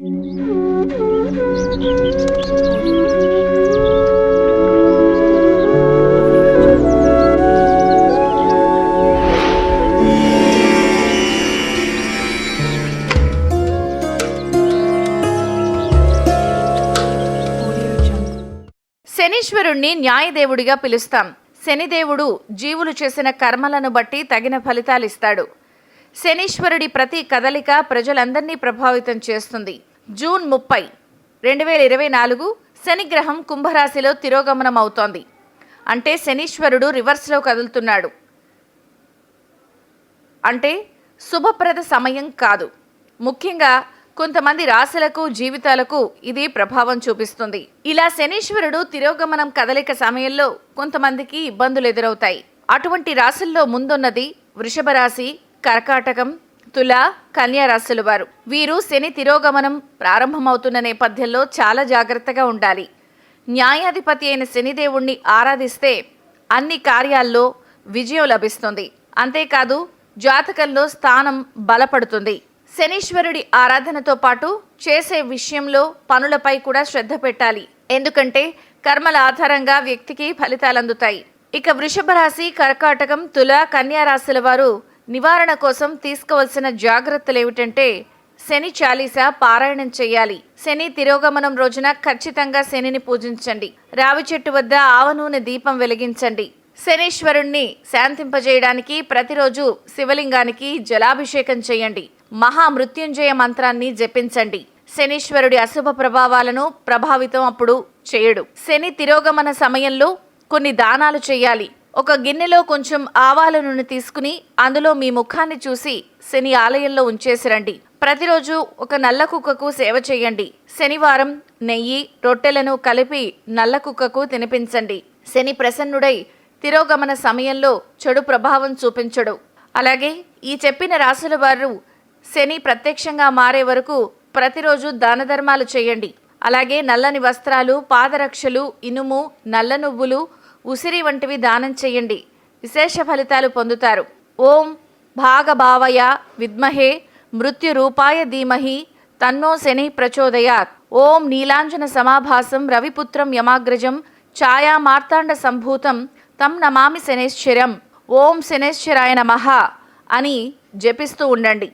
శనీశ్వరుణ్ణి న్యాయదేవుడిగా పిలుస్తాం. శనిదేవుడు జీవులు చేసిన కర్మలను బట్టి తగిన ఫలితాలిస్తాడు. శనీశ్వరుడి ప్రతి కదలిక ప్రజలందరినీ ప్రభావితం చేస్తుంది. జూన్ ముప్పై రెండు వేల ఇరవై నాలుగు శనిగ్రహం కుంభరాశిలో తిరోగమనం అవుతోంది అంటే శనీశ్వరుడు రివర్స్లో కదులుతున్నాడు. అంటే శుభప్రద సమయం కాదు. ముఖ్యంగా కొంతమంది రాశులకు జీవితాలకు ఇది ప్రభావం చూపిస్తుంది. ఇలా శనీశ్వరుడు తిరోగమనం కదలిక సమయంలో కొంతమందికి ఇబ్బందులు ఎదురవుతాయి. అటువంటి రాశుల్లో ముందున్నది వృషభ రాశి కర్కాటకం తుల కన్యా రాశుల వారు. వీరు శని తిరోగమనం ప్రారంభమవుతున్న నేపథ్యంలో చాలా జాగ్రత్తగా ఉండాలి. న్యాయాధిపతి అయిన శనిదేవుణ్ణి ఆరాధిస్తే అన్ని కార్యాల్లో విజయం లభిస్తుంది. అంతేకాదు జాతకంలో స్థానం బలపడుతుంది. శనీశ్వరుడి ఆరాధనతో పాటు చేసే విషయంలో పనులపై కూడా శ్రద్ధ పెట్టాలి. ఎందుకంటే కర్మల ఆధారంగా వ్యక్తికి ఫలితాలు అందుతాయి ఇక వృషభ రాశి కర్కాటకం తుల కన్యా రాశుల వారు నివారణ కోసం తీసుకోవలసిన జాగ్రత్తలు ఏమిటంటే శని చాలీస పారాయణం చేయాలి. శని తిరోగమనం రోజున ఖచ్చితంగా శనిని పూజించండి. రావి చెట్టు వద్ద ఆవ నూనె దీపం వెలిగించండి. శనీశ్వరుణ్ణి శాంతింపజేయడానికి ప్రతిరోజు శివలింగానికి జలాభిషేకం చేయండి. మహామృత్యుంజయ మంత్రాన్ని జపించండి. శనీశ్వరుడి అశుభ ప్రభావాలను ప్రభావితం అప్పుడు చేయడు. శని తిరోగమన సమయంలో కొన్ని దానాలు చేయాలి. ఒక గిన్నెలో కొంచెం ఆవాల నూనె తీసుకుని అందులో మీ ముఖాన్ని చూసి శని ఆలయంలో ఉంచేసిరండి. ప్రతిరోజు ఒక నల్ల కుక్కకు సేవ చేయండి. శనివారం నెయ్యి రొట్టెలను కలిపి నల్ల కుక్కకు తినిపించండి. శని ప్రసన్నుడై తిరోగమన సమయంలో చెడు ప్రభావం చూపించడు. అలాగే ఈ చెప్పిన రాసుల వారు శని ప్రత్యక్షంగా మారే వరకు ప్రతిరోజు దాన ధర్మాలు చేయండి. అలాగే నల్లని వస్త్రాలు పాదరక్షలు ఇనుము నల్ల నువ్వులు ఉసిరి వంటివి దానం చేయండి. విశేష ఫలితాలు పొందుతారు. ఓం భాగభావయ విద్మహే మృత్యు రూపాయ ధీమహి తన్నో శని ప్రచోదయాత్. ఓం నీలాంజన సమాభాసం రవిపుత్రం యమాగ్రజం ఛాయా మార్తాండ సంభూతం తం నమామి శనేశ్వరం ఓం శనేశ్వరాయ నమః అని జపిస్తూ ఉండండి.